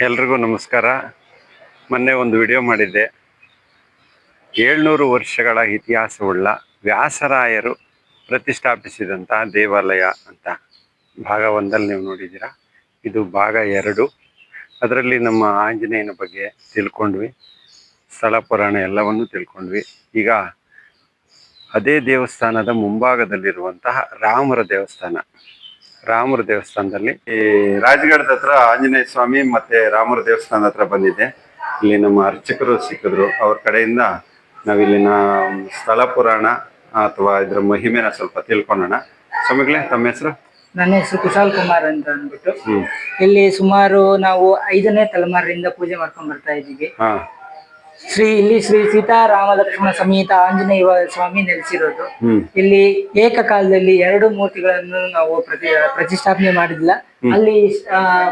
ಎಲ್ರಿಗೂ ನಮಸ್ಕಾರ. ಮೊನ್ನೆ ಒಂದು ವಿಡಿಯೋ ಮಾಡಿದ್ದೆ. ಏಳ್ನೂರು ವರ್ಷಗಳ ಇತಿಹಾಸವುಳ್ಳ ವ್ಯಾಸರಾಯರು ಪ್ರತಿಷ್ಠಾಪಿಸಿದಂತಹ ದೇವಾಲಯ ಅಂತ ಭಾಗ ಒಂದಲ್ಲಿ ನೀವು ನೋಡಿದ್ದೀರಾ. ಇದು ಭಾಗ ಎರಡು. ಅದರಲ್ಲಿ ನಮ್ಮ ಆಂಜನೇಯನ ಬಗ್ಗೆ ತಿಳ್ಕೊಂಡ್ವಿ. ಸ್ಥಳ ಪುರಾಣ ಎಲ್ಲವನ್ನು ತಿಳ್ಕೊಂಡ್ವಿ. ಈಗ ಅದೇ ದೇವಸ್ಥಾನದ ಮುಂಭಾಗದಲ್ಲಿರುವಂತಹ ರಾಮರ ದೇವಸ್ಥಾನ. ರಾಮರ ದೇವಸ್ಥಾನದಲ್ಲಿ. ಈ ರಾಜಗಢದ ಹತ್ರ ಆಂಜನೇಯ ಸ್ವಾಮಿ ಮತ್ತೆ ರಾಮರ ದೇವಸ್ಥಾನದ ಹತ್ರ ಬಂದಿದ್ದೆ ಇಲ್ಲಿ ನಮ್ಮ ಅರ್ಚಕರು ಸಿಕ್ಕಿದ್ರು. ಅವ್ರ ಕಡೆಯಿಂದ ನಾವಿಲ್ಲಿನ ಸ್ಥಳ ಪುರಾಣ ಅಥವಾ ಇದ್ರ ಮಹಿಮೆನ ಸ್ವಲ್ಪ ತಿಳ್ಕೊಳ್ಳೋಣ. ಸ್ವಾಮಿಗಳೇ ತಮ್ಮ ಹೆಸರು? ನನ್ನ ಹೆಸರು ಕುಶಾಲ್ ಕುಮಾರ್ ಅಂತ ಅಂದ್ಬಿಟ್ಟು. ಇಲ್ಲಿ ಸುಮಾರು ನಾವು ಐದನೇ ತಲೆಮಾರಿನಿಂದ ಪೂಜೆ ಮಾಡ್ಕೊಂಡ್ ಬರ್ತಾ ಇದ್ದೀವಿ. ಹಾ. ಶ್ರೀ ಇಲ್ಲಿ ಶ್ರೀ ಸೀತಾರಾಮ ಲಕ್ಷ್ಮಣ ಸಮೇತ ಆಂಜನೇಯ ಸ್ವಾಮಿ ನೆಲೆಸಿರೋದು. ಇಲ್ಲಿ ಏಕಕಾಲದಲ್ಲಿ ಎರಡು ಮೂರ್ತಿಗಳನ್ನು ನಾವು ಪ್ರತಿ ಪ್ರತಿಷ್ಠಾಪನೆ ಮಾಡಿಲ್ಲ ಅಲ್ಲಿ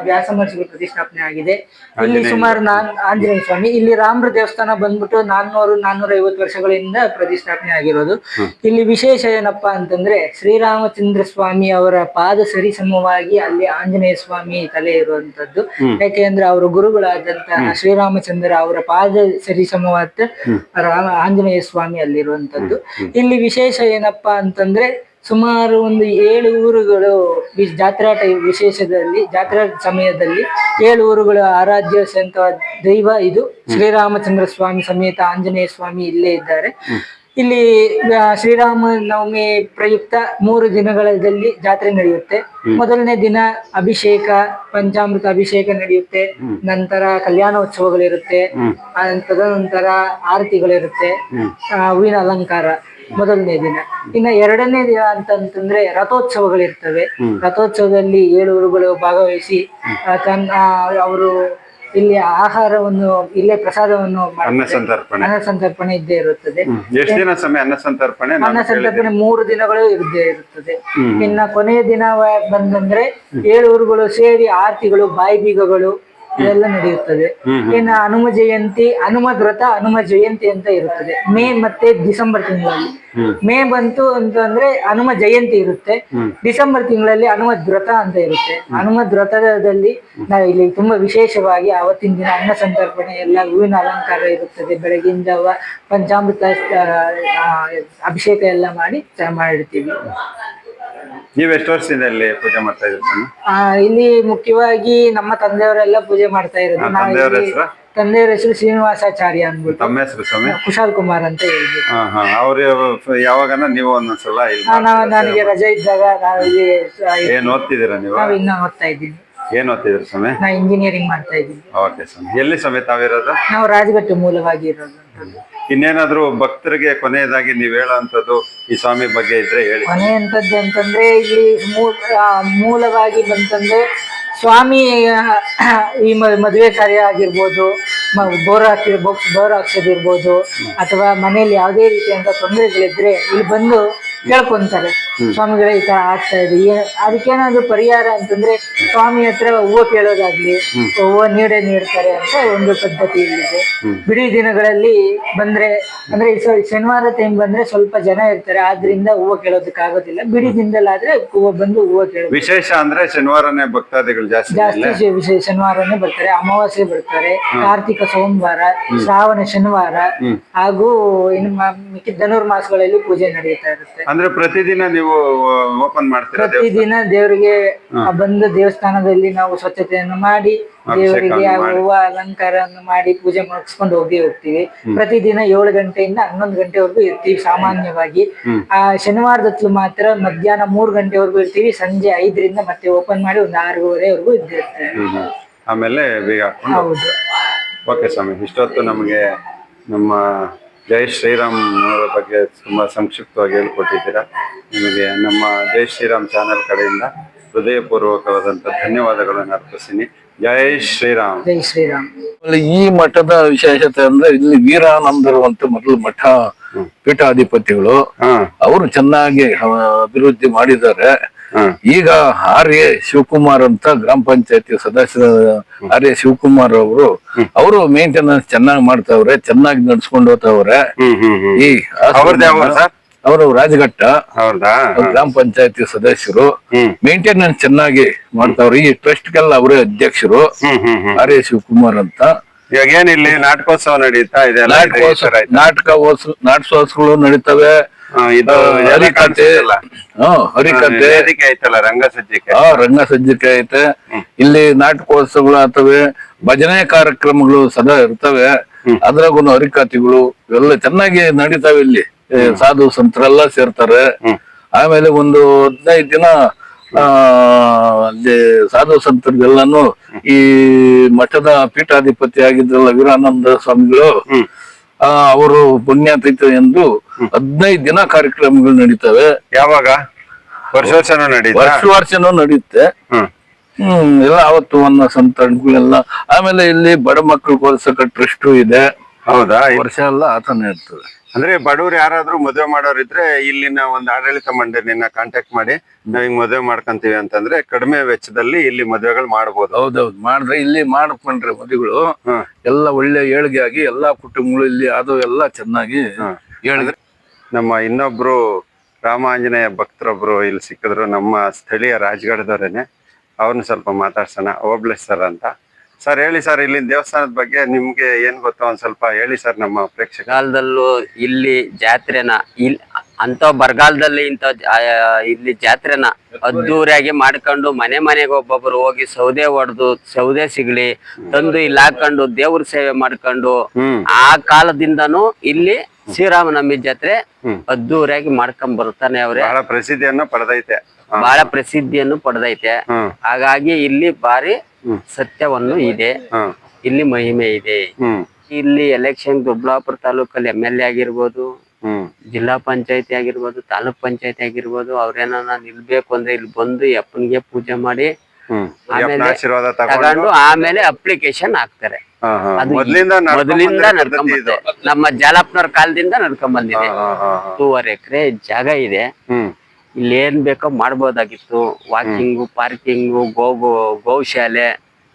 ವ್ಯಾಸ ಮಹರ್ಷಿಗಳು ಪ್ರತಿಷ್ಠಾಪನೆ ಆಗಿದೆ. ಇಲ್ಲಿ ಸುಮಾರು ನಾನ್ ಆಂಜನೇಯ ಸ್ವಾಮಿ ಇಲ್ಲಿ ರಾಮರ ದೇವಸ್ಥಾನ ಬಂದ್ಬಿಟ್ಟು ನಾನ್ನೂರು ನಾನ್ನೂರ ಐವತ್ತು ವರ್ಷಗಳಿಂದ ಪ್ರತಿಷ್ಠಾಪನೆ ಆಗಿರೋದು. ಇಲ್ಲಿ ವಿಶೇಷ ಏನಪ್ಪಾ ಅಂತಂದ್ರೆ ಶ್ರೀರಾಮಚಂದ್ರ ಸ್ವಾಮಿ ಅವರ ಪಾದ ಸರಿ ಸಮವಾಗಿ ಅಲ್ಲಿ ಆಂಜನೇಯ ಸ್ವಾಮಿ ತಲೆ ಇರುವಂತದ್ದು ಯಾಕೆಂದ್ರೆ ಅವರ ಗುರುಗಳಾದಂತಹ ಶ್ರೀರಾಮಚಂದ್ರ ಅವರ ಪಾದ ಸರಿಸಮವಾದ ರಾಮ ಆಂಜನೇಯ ಸ್ವಾಮಿ ಅಲ್ಲಿರುವಂತದ್ದು ಇಲ್ಲಿ ವಿಶೇಷ ಏನಪ್ಪಾ ಅಂತಂದ್ರೆ ಸುಮಾರು ಒಂದು ಏಳು ಊರುಗಳು ಜಾತ್ರಾ ಟೈಮ್ ವಿಶೇಷದಲ್ಲಿ ಜಾತ್ರಾ ಸಮಯದಲ್ಲಿ ಏಳು ಊರುಗಳು ಆರಾಧ್ಯ ಸಂತ ದೈವ ಇದು. ಶ್ರೀರಾಮಚಂದ್ರ ಸ್ವಾಮಿ ಸಮೇತ ಆಂಜನೇಯ ಸ್ವಾಮಿ ಇಲ್ಲೇ ಇದ್ದಾರೆ. ಇಲ್ಲಿ ಶ್ರೀರಾಮ ನವಮಿ ಪ್ರಯುಕ್ತ ಮೂರು ದಿನಗಳಲ್ಲಿ ಜಾತ್ರೆ ನಡೆಯುತ್ತೆ. ಮೊದಲನೇ ದಿನ ಅಭಿಷೇಕ ಪಂಚಾಮೃತ ಅಭಿಷೇಕ ನಡೆಯುತ್ತೆ. ನಂತರ ಕಲ್ಯಾಣೋತ್ಸವಗಳಿರುತ್ತೆ. ತದನಂತರ ಆರತಿಗಳಿರುತ್ತೆ. ಆ, ಹೂವಿನ ಅಲಂಕಾರ. ಮೊದಲನೇ ದಿನ. ಇನ್ನ ಎರಡನೇ ದಿನ ಅಂತಂತಂದ್ರೆ ರಥೋತ್ಸವಗಳಿರ್ತವೆ. ರಥೋತ್ಸವದಲ್ಲಿ ಏಳು ಊರುಗಳು ಭಾಗವಹಿಸಿ ತನ್ನ ಅವರು ಇಲ್ಲಿ ಆಹಾರವನ್ನು ಇಲ್ಲೇ ಪ್ರಸಾದವನ್ನು ಅನ್ನ. ಸಂತರ್ಪಣೆ. ಅನ್ನ ಸಂತರ್ಪಣೆ ಇದ್ದೇ ಇರುತ್ತದೆ. ಎಷ್ಟು ದಿನ ಸಮಯ ಅನ್ನ ಸಂತರ್ಪಣೆ? ಅನ್ನ ಸಂತರ್ಪಣೆ ಮೂರು ದಿನಗಳು ಇದ್ದೇ ಇರುತ್ತದೆ. ಇನ್ನ ಕೊನೆಯ ದಿನ ಬಂದಂದ್ರೆ ಏಳು ಊರುಗಳು ಸೇರಿ ಆರತಿಗಳು ಬಾಯಿ ಬೀಗಗಳು ಇದೆಲ್ಲ ನಡೆಯುತ್ತದೆ. ಇನ್ನ ಹನುಮ ಜಯಂತಿ ಹನುಮ ವ್ರತ ಹನುಮ ಜಯಂತಿ ಅಂತ ಇರುತ್ತದೆ. ಮೇ ಮತ್ತೆ ಡಿಸೆಂಬರ್ ತಿಂಗಳಲ್ಲಿ. ಮೇ ಬಂತು ಅಂತಂದ್ರೆ ಹನುಮ ಜಯಂತಿ ಇರುತ್ತೆ. ಡಿಸೆಂಬರ್ ತಿಂಗಳಲ್ಲಿ ಹನುಮ ವ್ರತ ಅಂತ ಇರುತ್ತೆ. ಹನುಮ ವ್ರತದಲ್ಲಿ ನಾವು ಇಲ್ಲಿ ತುಂಬಾ ವಿಶೇಷವಾಗಿ ಆವತ್ತಿನ ದಿನ ಅನ್ನ ಸಂತರ್ಪಣೆ ಎಲ್ಲ ಹೂವಿನ ಅಲಂಕಾರ ಇರುತ್ತದೆ. ಬೆಳಗಿಂದ ಜಾವ ಪಂಚಾಮೃತ ಅಭಿಷೇಕ ಎಲ್ಲ ಮಾಡಿ ಮಾಡಿರ್ತೀವಿ. ನೀವ್ ಎಷ್ಟು ವರ್ಷದಿಂದ ಇಲ್ಲಿ ಪೂಜೆ ಮಾಡ್ತಾ ಇದ್ದೀರಿ ಆ, ಇಲ್ಲಿ ಮುಖ್ಯವಾಗಿ ನಮ್ಮ ತಂದೆಯವರೆಲ್ಲ ಪೂಜೆ ಮಾಡ್ತಾ ಇರೋದು. ನಾವು ತಂದೆಯವ್ರ ಇಲ್ಲಿ ಹೆಸರು? ತಂದೆಯವರ ಹೆಸರು ಶ್ರೀನಿವಾಸಾಚಾರ್ಯ ಅಂದ್ಬಿಟ್ಟು. ತಮ್ಮ ಹೆಸರು ಸ್ವಾಮಿ? ಕುಶಾಲ್ ಕುಮಾರ್ ಅಂತ ಹೇಳಿ ಹಾ ಹಾ ಅವ್ರು ಯಾವಾಗನ ನೀವು ಒಂದೊಂದ್ಸಲ ಇಲ್ಲಿ ಆ, ನಾವು ನನಗೆ ರಜೆ ಇದ್ದಾಗ ನಾವು ಇಲ್ಲಿ ಏನು ಏನ್ ಓದ್ತಿದ್ದೀರಾ ನೀವು? ನಾವು ಇನ್ನ ಓದ್ತಾ ಇದ್ದೀನಿ ಏನ್ ಓದ್ತಿದ್ರು ಸ್ವಾಮಿ? ನಾ ಇಂಜಿನಿಯರಿಂಗ್ ಮಾಡ್ತಾ ಇದ್ದೀನಿ ಓಕೆ ಸ್ವಾಮಿ. ಎಲ್ಲಿ ಸ್ವಾಮಿ ತಾವಿರೋದು ನಾವು ರಾಜಘಟ್ಟ ಮೂಲವಾಗಿ ಇರೋದು ಇನ್ನೇನಾದ್ರೂ ಭಕ್ತರಿಗೆ ಕೊನೆಯದಾಗಿ ನೀವ್ ಹೇಳುವಂತದ್ದು ಈ ಸ್ವಾಮಿ ಬಗ್ಗೆ ಇದ್ರೆ ಹೇಳಿ. ಕೊನೆಯಂಥದ್ದು ಅಂತಂದ್ರೆ ಇಲ್ಲಿ ಮೂ- ಆ, ಮೂಲವಾಗಿ ಬಂತಂದ್ರೆ ಸ್ವಾಮಿ ಈ ಮ- ಮದುವೆ ಕಾರ್ಯ ಆಗಿರ್ಬೋದು ಬೋರ್ ಹಾಕಿ ಬೋರ್ ಹಾಕ್ಸೋದಿರ್ಬೋದು ಅಥವಾ ಮನೆಯಲ್ಲಿ ಯಾವುದೇ ರೀತಿಯಂತ ತೊಂದರೆಗಳಿದ್ರೆ ಇಲ್ಲಿ ಬಂದು ಕೇಳ್ಕೊಂತಾರೆ. ಸ್ವಾಮಿಗಳೇ ಈ ತರ ಆಗ್ತಾ ಇದೆ. ಅದಕ್ಕೇನಾದ್ರು ಪರಿಹಾರ ಅಂತಂದ್ರೆ ಸ್ವಾಮಿ ಹತ್ರ ಹೂವು ಕೇಳೋದಾಗ್ಲಿ ಹೂವು ನೀಡೇ ನೀಡ್ತಾರೆ ಅಂತ ಒಂದು ಪದ್ಧತಿ ಇಲ್ಲಿದೆ. ಬಿಡಿ ದಿನಗಳಲ್ಲಿ ಬಂದ್ರೆ ಅಂದ್ರೆ ಶನಿವಾರ ಟೈಮ್ ಬಂದ್ರೆ ಸ್ವಲ್ಪ ಜನ ಇರ್ತಾರೆ ಆದ್ರಿಂದ ಹೂವು ಕೇಳೋದಕ್ಕಾಗೋದಿಲ್ಲ. ಬಿಡಿ ದಿನದಲ್ಲಾದ್ರೆ ಹೂವು ಬಂದು ಹೂವು ಕೇಳೋದು. ವಿಶೇಷ ಅಂದ್ರೆ ಶನಿವಾರನೇ ಭಕ್ತಾದಿಗಳು ಜಾಸ್ತಿ ಜಾಸ್ತಿ ವಿಶೇಷ ಶನಿವಾರನೇ ಬರ್ತಾರೆ ಅಮಾವಾಸ್ಯೆ ಬರ್ತಾರೆ ಕಾರ್ತಿಕ ಸೋಮವಾರ ಶ್ರಾವಣ ಶನಿವಾರ ಹಾಗೂ ಇನ್ನು ಧನುರ್ಮಾಸಗಳಲ್ಲಿ ಪೂಜೆ ನಡೆಯುತ್ತಾ ಇರುತ್ತೆ. ಅಂದ್ರೆ ಪ್ರತಿದಿನ ನೀವು ಓಪನ್ ಮಾಡ್ತೀರಾ ಪ್ರತಿದಿನ ದೇವರಿಗೆ ಬಂದ ದೇವಸ್ಥಾನದಲ್ಲಿ ನಾವು ಸ್ವಚ್ಛತೆಯನ್ನು ಮಾಡಿ ದೇವರಿಗೆ ಹೂವ ಅಲಂಕಾರವನ್ನು ಮಾಡಿ ಪೂಜೆ ಮಾಡಿಸ್ಕೊಂಡು ಹೋಗಿ ಹೋಗ್ತೀವಿ. ಪ್ರತಿದಿನ ಏಳು ಗಂಟೆಯಿಂದ ಹನ್ನೊಂದು ಗಂಟೆವರೆಗೂ ಇರ್ತೀವಿ ಸಾಮಾನ್ಯವಾಗಿ. ಆ ಶನಿವಾರದತ್ಲು ಮಾತ್ರ ಮಧ್ಯಾಹ್ನ ಮೂರು ಗಂಟೆವರೆಗೂ ಇರ್ತೀವಿ ಸಂಜೆ ಐದರಿಂದ ಮತ್ತೆ ಓಪನ್ ಮಾಡಿ ಒಂದು ಆರೂವರೆವರೆಗೂ ಇದ್ದಿರ್ತೇವೆ. ಆಮೇಲೆ ಬೀಗ ಹೌದು. ಓಕೆ ಸ್ವಾಮಿ ಇಷ್ಟೊತ್ತು ನಮಗೆ ನಮ್ಮ ಜೈ ಶ್ರೀರಾಮ್ ಅವರ ಬಗ್ಗೆ ತುಂಬಾ ಸಂಕ್ಷಿಪ್ತವಾಗಿ ಹೇಳ್ಕೊಟ್ಟಿದ್ದೀರಾ. ನಿಮಗೆ ನಮ್ಮ ಜೈ ಶ್ರೀರಾಮ್ ಚಾನೆಲ್ ಕಡೆಯಿಂದ ಹೃದಯಪೂರ್ವಕವಾದಂತಹ ಧನ್ಯವಾದಗಳನ್ನು ಅರ್ಪಿಸ್ತೀನಿ. ಜೈ ಶ್ರೀರಾಮ್. ಜೈ ಶ್ರೀರಾಮ್. ಈ ಮಠದ ವಿಶೇಷತೆ ಅಂದ್ರೆ ಇಲ್ಲಿ ವೀರಾನಂದರು ಅಂತ ಮೊದಲು ಮಠ ಪೀಠಾಧಿಪತಿಗಳು. ಹಾ. ಅವರು ಚೆನ್ನಾಗಿ ಅಭಿವೃದ್ಧಿ ಮಾಡಿದ್ದಾರೆ. ಈಗ ಆರ್ ಎ ಶಿವಕುಮಾರ್ ಅಂತ ಗ್ರಾಮ ಪಂಚಾಯತಿ ಸದಸ್ಯ ಆರ್ ಎ ಶಿವಕುಮಾರ್ ಅವರು ಅವರು ಮೇಂಟೆನೆನ್ಸ್ ಚೆನ್ನಾಗಿ ಮಾಡ್ತಾವ್ರೆ ಚೆನ್ನಾಗಿ ನಡ್ಸ್ಕೊಂಡು ಹೋಗ್ತಾವ್ರೆ. ಈ ಅವರು ರಾಜಘಟ್ಟ ಗ್ರಾಮ ಪಂಚಾಯತಿ ಸದಸ್ಯರು. ಮೇಂಟೆನೆನ್ಸ್ ಚೆನ್ನಾಗಿ ಮಾಡ್ತಾವ್ರೆ. ಈ ಟ್ರಸ್ಟ್ಗೆಲ್ಲ ಅವರೇ ಅಧ್ಯಕ್ಷರು. ಆರ್ ಎ ಶಿವಕುಮಾರ್ ಅಂತ. ಇವಾಗ ಏನಿಲ್ಲಿ ನಾಟಕೋತ್ಸವ ನಡೀತಾ ಇದೆ ನಾಟಕೋತ್ಸವ ನಾಟಕ ನಾಟಕೋತ್ಸವಗಳು ನಡೀತವೆ. ಇದು ಆ, ಎಲ್ಲ ಹರಿಕತೆ ಕಾಣಿಸುತ್ತಲ್ಲ. ಹಾ ಹರಿಕತೆ ವೇದಿಕೆ ಐತಲ್ಲ ರಂಗಸಜ್ಜಿಕೆ. ರಂಗ ಸಜ್ಜಿಕೆ ಐತೆ. ಇಲ್ಲಿ ನಾಟಕೋತ್ಸವಗಳು ಆಗ್ತವೆ ಭಜನೆ ಕಾರ್ಯಕ್ರಮಗಳು ಸದಾ ಇರ್ತವೆ. ಅದ್ರಾಗೂ ಹರಿಕಾತಿಗಳು ಇವೆಲ್ಲ ಚೆನ್ನಾಗಿ ನಡೀತಾವೆ ಇಲ್ಲಿ. ಸಾಧು ಸಂತರೆಲ್ಲ ಸೇರ್ತಾರೆ. ಆಮೇಲೆ ಒಂದು ಹದಿನೈದು ದಿನ ಆ ಅಲ್ಲಿ ಸಾಧು ಸಂತರಿಗೆಲ್ಲಾನು ಈ ಮಠದ ಪೀಠಾಧಿಪತಿ ಆಗಿದ್ರಲ್ಲ ವೀರಾನಂದ ಸ್ವಾಮಿಗಳು ಹ್ಮ್. ಅವರು ಪುಣ್ಯಾತಿಥಿ ಎಂದು ಹದಿನೈದು ದಿನ ಕಾರ್ಯಕ್ರಮಗಳು ನಡೀತವೆ. ಯಾವಾಗ? ವರ್ಷ ವರ್ಷನೂ ನಡೀತಾ? ವರ್ಷ ವರ್ಷನೂ ನಡೆಯುತ್ತೆ ಹ್ಮ್. ಹ್ಮ್ ಎಲ್ಲ ಅವತ್ತು ಒಂದು ಸಂತಗಳೆಲ್ಲ ಆಮೇಲೆ ಇಲ್ಲಿ ಬಡ ಮಕ್ಕಳಿಗೋಸ್ಕರ ಟ್ರಸ್ಟು ಇದೆ. ಹೌದಾ? ವರ್ಷ ಎಲ್ಲ ಆತನೇ ಇರ್ತದೆ. ಅಂದ್ರೆ ಬಡವ್ರು ಯಾರಾದ್ರೂ ಮದುವೆ ಮಾಡೋರಿದ್ರೆ ಇಲ್ಲಿನ ಒಂದು ಆಡಳಿತ ಮಂಡಳಿನ ಕಾಂಟ್ಯಾಕ್ಟ್ ಮಾಡಿ ನಾವ್ ಹಿಂಗ್ ಮದುವೆ ಮಾಡ್ಕೊಂತೀವಿ ಅಂತಂದ್ರೆ ಕಡಿಮೆ ವೆಚ್ಚದಲ್ಲಿ ಇಲ್ಲಿ ಮದುವೆಗಳು ಮಾಡಬಹುದು ಹೌದೌದು. ಮಾಡಿದ್ರೆ ಇಲ್ಲಿ ಮಾಡ್ಕೊಂಡ್ರೆ ಮದುವೆಗಳು ಹ್ಮ್ ಎಲ್ಲ ಒಳ್ಳೆ ಏಳಿಗೆ ಆಗಿ ಎಲ್ಲಾ ಕುಟುಂಬಗಳು ಇಲ್ಲಿ ಅದು ಎಲ್ಲ ಚೆನ್ನಾಗಿ ಹೇಳಿದ್ರೆ ನಮ್ಮ ಇನ್ನೊಬ್ರು ರಾಮಾಂಜನೇಯ ಭಕ್ತರೊಬ್ರು ಇಲ್ಲಿ ಸಿಕ್ಕಿದ್ರು ನಮ್ಮ ಸ್ಥಳೀಯ ರಾಜಗಢದವರೇನೆ. ಅವ್ರನ್ನ ಸ್ವಲ್ಪ ಮಾತಾಡ್ಸೋಣ. ಓಬ್ಳೇಶ್ ಸರ್ ಅಂತ. ಸರ್ ಹೇಳಿ ಸರ್ ಇಲ್ಲಿ ದೇವಸ್ಥಾನದ ಬಗ್ಗೆ ನಿಮ್ಗೆ ಏನ್ ಗೊತ್ತೋ ಒಂದ್ ಸ್ವಲ್ಪ ಹೇಳಿ ಸರ್ ನಮ್ಮ ಪ್ರೇಕ್ಷಕ ಕಾಲದಲ್ಲೂ ಇಲ್ಲಿ ಜಾತ್ರೆನ ಇಲ್ ಅಂತ ಬರಗಾಲದಲ್ಲಿ ಇಂತ ಇಲ್ಲಿ ಜಾತ್ರೆನ ಅದ್ದೂರಿಯಾಗಿ ಮಾಡ್ಕೊಂಡು ಮನೆ ಮನೆಗೆ ಒಬ್ಬೊಬ್ರು ಹೋಗಿ ಸೌದೆ ಹೊಡೆದು ಸೌದೆ ಸಿಗ್ಲಿ ತಂದು ಇಲ್ಲಿ ಹಾಕೊಂಡು ದೇವ್ರ ಸೇವೆ ಮಾಡ್ಕೊಂಡು ಆ ಕಾಲದಿಂದನೂ ಇಲ್ಲಿ ಶ್ರೀರಾಮನವಮಿ ಜಾತ್ರೆ. ಅದ್ದೂರಿಯಾಗಿ ಮಾಡ್ಕೊಂಡ್ ಬರ್ತಾನೆ ಅವ್ರೆ ಬಹಳ ಪ್ರಸಿದ್ಧಿಯನ್ನು ಪಡೆದೈತೆ. ಬಹಳ ಪ್ರಸಿದ್ಧಿಯನ್ನು ಪಡೆದೈತೆ ಹಾಗಾಗಿ ಇಲ್ಲಿ ಹ್ಮ್. ಸತ್ಯವನ್ನು ಇದೆ. ಇಲ್ಲಿ ಮಹಿಮೆ ಇದೆ. ಇಲ್ಲಿ ಎಲೆಕ್ಷನ್ ದೊಡ್ಡಬಳ್ಳಾಪುರ ತಾಲೂಕಲ್ಲಿ ಎಂ ಎಲ್ ಎ ಆಗಿರ್ಬೋದು ಜಿಲ್ಲಾ ಪಂಚಾಯತಿ ಆಗಿರ್ಬೋದು ತಾಲೂಕ್ ಪಂಚಾಯತಿ ಆಗಿರ್ಬೋದು ಅವ್ರೇನ ನಿಲ್ಬೇಕು ಅಂದ್ರೆ ಇಲ್ಲಿ ಬಂದು ಅಪ್ಪನಿಗೆ ಪೂಜೆ ಮಾಡಿ ಆಮೇಲೆ ತಗೊಂಡು ಆಮೇಲೆ ಅಪ್ಲಿಕೇಶನ್ ಹಾಕ್ತಾರೆ. ಮೊದಲಿಂದ ನಡ್ಕೊಂಡ್ ನಮ್ಮ ಜಾಲಪ್ನವ್ರ ಕಾಲದಿಂದ ನಡ್ಕೊಂಡ್ ಬಂದಿದೆ. ಹತ್ತೂವರೆ ಎಕರೆ ಜಾಗ ಇದೆ. ಇಲ್ಲಿ ಏನ್ ಬೇಕೋ ಮಾಡ್ಬೋದಾಗಿತ್ತು. ವಾಕಿಂಗ್ ಪಾರ್ಕಿಂಗು ಗೋ ಗೋಶಾಲೆ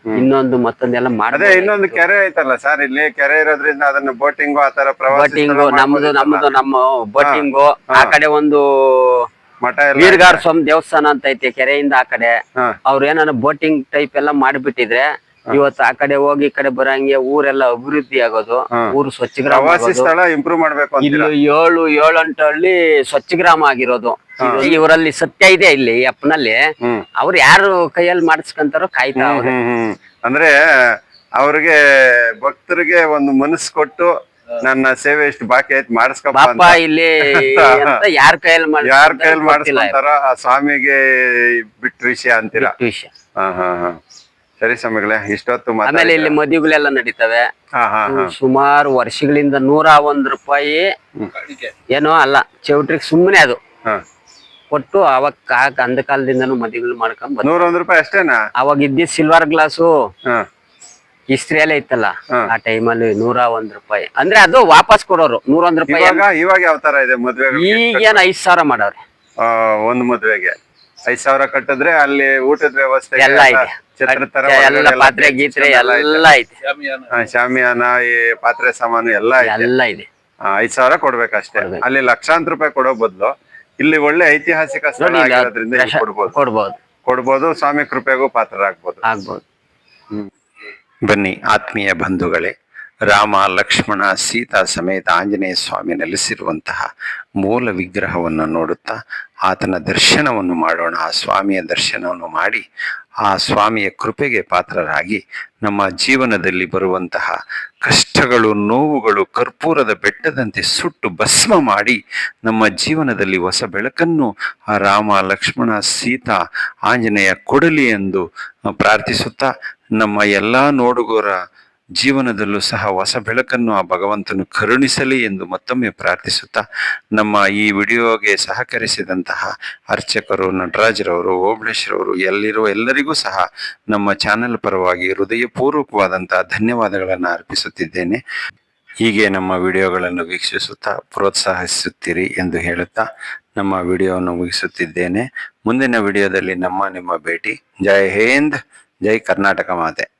ಇನ್ನೊಂದು ಮತ್ತೊಂದೆಲ್ಲ ಅದೇ ಮಾಡದೆ ಇನ್ನೊಂದು ಕೆರೆ ಐತಲ್ಲ ಸರ್ ಇಲ್ಲಿ ಕೆರೆ ಇರೋದ್ರಿಂದ ಅದನ್ನ ಬೋಟಿಂಗ್ ಆತರ ಪ್ರವಾಸಿ ಬೋಟಿಂಗು ನಮ್ದು? ನಮ್ದು ನಮ್ಮ ಬೋಟಿಂಗ್ ಆ ಕಡೆ ಒಂದು ಮಠ ಎಲ್ಲ ವೀರಗಾರ ಸ್ವಾಮಿ ದೇವಸ್ಥಾನ ಅಂತ ಐತೆ ಕೆರೆಯಿಂದ ಆ ಕಡೆ. ಹಾ. ಅವ್ರ ಏನಾರ ಬೋಟಿಂಗ್ ಟೈಪ್ ಎಲ್ಲ ಮಾಡ್ಬಿಟ್ಟಿದ್ರೆ ಇವತ್ತು ಆ ಕಡೆ ಹೋಗಿ ಈ ಕಡೆ ಬರಂಗೆ ಊರೆಲ್ಲ ಅಭಿವೃದ್ಧಿ ಆಗೋದು. ಊರು ಸ್ವಚ್ಛ ಗ್ರಾಮ ಪ್ರವಾಸಿ ಸ್ಥಳ ಇಂಪ್ರೂವ್ ಮಾಡ್ಬೇಕು ಇಲ್ಲಿ ಏಳು ಏಳೆಂಟು ಹಳ್ಳಿ ಸ್ವಚ್ಛ ಗ್ರಾಮ ಆಗಿರೋದು. ಇವರಲ್ಲಿ ಸತ್ಯ ಇದೆ ಇಲ್ಲಿ ಅಪ್ಪನಲ್ಲಿ. ಅವ್ರು ಯಾರು ಕೈಯಲ್ಲಿ ಮಾಡಿಸ್ಕೊಂತಾರೋ ಕಾಯ್ತಾ ಅವ್ರೆ. ಅಂದ್ರೆ ಅವ್ರಿಗೆ ಭಕ್ತರಿಗೆ ಒಂದು ಮನಸ್ಸು ಕೊಟ್ಟು ನನ್ನ ಸೇವೆ ಇಷ್ಟು ಬಾಕಿ ಐತ್ ಮಾಡಿಸ್ಕಪ್ಪ ಪಾಪ ಅಂತ. ಇಲ್ಲಿ ಅಂತ ಯಾರ ಕೈಯಲ್ಲಿ ಯಾರ ಮಾಡಿಸ್ಕೊಂತಾರೋ ಕೈಯಲ್ಲಿ ಮಾಡಿಸ್ಕೊಂತಾರ ಆ ಸ್ವಾಮಿಗೆ ಬಿಟ್ಟ ವಿಷಯ ಅಂತೀರಾ? ಇಷ್ಟು ವಿಷಯ. ಹಾ ಹಾ ಹಾ. ಸರಿ ಸ್ವಾಮಿಗಳೇ ಇಷ್ಟೊತ್ತು ಆಮೇಲೆ ಇಲ್ಲಿ ಮದುವೆಗಳೆಲ್ಲ ನಡೀತವೆ. ಸುಮಾರು ವರ್ಷಗಳಿಂದ ನೂರ ಒಂದ್ ರೂಪಾಯಿ ಏನೋ ಅಲ್ಲ ಚೌಟ್ರಿಗೆ ಸುಮ್ಮನೆ ಅದು. ಕೊಟ್ಟು ಅವಾಗ ಅಂದ ಕಾಲದಿಂದ ಮದುವೆಗಳು ಮಾಡ್ಕೊಂಡ್ ನೂರ ಒಂದ್ ರೂಪಾಯಿ ಅಷ್ಟೇನಾ? ಅವಾಗ ಇದ್ದಿದ್ ಸಿಲ್ವರ್ ಗ್ಲಾಸು ಇಸ್ತ್ರಿ ಎಲ್ಲ ಇತ್ತಲ್ಲ. ಆ ಟೈಮಲ್ಲಿ ನೂರ ಒಂದ್ ರೂಪಾಯಿ. ಅಂದ್ರೆ ಅದು ವಾಪಸ್ ಕೊಡೋರು ನೂರ ಒಂದ್ ರೂಪಾಯಿ ಇವಾಗ ಯಾವ ತರ ಇದೆ ಮದ್ವೆ ಈಗೇನ್ ಐದ್ ಸಾವಿರ ಮಾಡವ್ರೆ. ಒಂದ್ ಮದ್ವೆಗೆ. ಐದ್ ಸಾವಿರ ಕಟ್ಟಿದ್ರೆ ಅಲ್ಲಿ ಊಟದ ವ್ಯವಸ್ಥೆ ಎಲ್ಲ ಇದೆ. ಛತ್ರ ತರ ಎಲ್ಲ ಒಳಗಡೆ ಪಾತ್ರೆ ಎಲ್ಲ ಗೀತ್ರೆ ಎಲ್ಲ ಐತೆ. ಹಾ, ಶಾಮಿಯಾನ ಈ ಪಾತ್ರೆ ಸಾಮಾನು ಎಲ್ಲ ಐತೆ ಎಲ್ಲ ಇದೆ. ಆ, ಐದ್ ಸಾವಿರ ಕೊಡ್ಬೇಕಷ್ಟೇ. ಅಲ್ಲಿ ಲಕ್ಷಾಂತರ ರೂಪಾಯಿ ಕೊಡೋ ಬದಲು ಇಲ್ಲಿ ಒಳ್ಳೆ ಐತಿಹಾಸಿಕ ಸ್ಥಳ ನೋಡಿ ಇಲ್ಲಿ ಆಗಿರೋದ್ರಿಂದ ಇಲ್ಲಿ ಪ್ರಶ- ಕೊಡ್ಬೋದು. ಕೊಡ್ಬೋದು. ಕೊಡ್ಬೋದು ಸ್ವಾಮಿ ಕೃಪೆಗೂ ಪಾತ್ರರಾಗ್ಬೋದು. ಆಗ್ಬೋದು. ಬನ್ನಿ ಆತ್ಮೀಯ ಬಂಧುಗಳೇ. ರಾಮ, ಲಕ್ಷ್ಮಣ, ಸೀತಾ ಸಮೇತ ಆಂಜನೇಯ ಸ್ವಾಮಿ ನೆಲೆಸಿರುವಂತಹ ಮೂಲ ವಿಗ್ರಹವನ್ನು ನೋಡುತ್ತಾ ಆತನ ದರ್ಶನವನ್ನು ಮಾಡೋಣ, ಆ ಸ್ವಾಮಿಯ ದರ್ಶನವನ್ನು ಮಾಡಿ, ಆ ಸ್ವಾಮಿಯ ಕೃಪೆಗೆ ಪಾತ್ರರಾಗಿ ನಮ್ಮ ಜೀವನದಲ್ಲಿ ಬರುವಂತಹ ಕಷ್ಟಗಳು, ನೋವುಗಳು ಕರ್ಪೂರದ ಬೆಟ್ಟದಂತೆ ಸುಟ್ಟು ಭಸ್ಮ ಮಾಡಿ ನಮ್ಮ ಜೀವನದಲ್ಲಿ ಹೊಸ ಬೆಳಕನ್ನು ಆ ರಾಮ, ಲಕ್ಷ್ಮಣ, ಸೀತಾ, ಆಂಜನೇಯ ಕೊಡಲಿ ಎಂದು ಪ್ರಾರ್ಥಿಸುತ್ತಾ ನಮ್ಮ ಎಲ್ಲ ನೋಡುಗರ ಜೀವನದಲ್ಲೂ ಸಹ ಹೊಸ ಬೆಳಕನ್ನು ಆ ಭಗವಂತನು ಕರುಣಿಸಲಿ ಎಂದು ಮತ್ತೊಮ್ಮೆ ಪ್ರಾರ್ಥಿಸುತ್ತಾ ನಮ್ಮ ಈ ವಿಡಿಯೋಗೆ ಸಹಕರಿಸಿದಂತಹ ಅರ್ಚಕರು, ನಟರಾಜರವರು ಓಬಳೇಶ್ವರವರು ಎಲ್ಲಿರುವ ಎಲ್ಲರಿಗೂ ಸಹ ನಮ್ಮ ಚಾನೆಲ್ ಪರವಾಗಿ ಹೃದಯಪೂರ್ವಕವಾದಂತಹ ಧನ್ಯವಾದಗಳನ್ನು ಅರ್ಪಿಸುತ್ತಿದ್ದೇನೆ. ಹೀಗೆ ನಮ್ಮ ವಿಡಿಯೋಗಳನ್ನು ವೀಕ್ಷಿಸುತ್ತಾ ಪ್ರೋತ್ಸಾಹಿಸುತ್ತೀರಿ ಎಂದು ಹೇಳುತ್ತಾ ನಮ್ಮ ವಿಡಿಯೋವನ್ನು ಮುಗಿಸುತ್ತಿದ್ದೇನೆ. ಮುಂದಿನ ವಿಡಿಯೋದಲ್ಲಿ ನಮ್ಮ ನಿಮ್ಮ ಭೇಟಿ. ಜೈ ಹಿಂದ್, ಜೈ ಕರ್ನಾಟಕ ಮಾತೆ.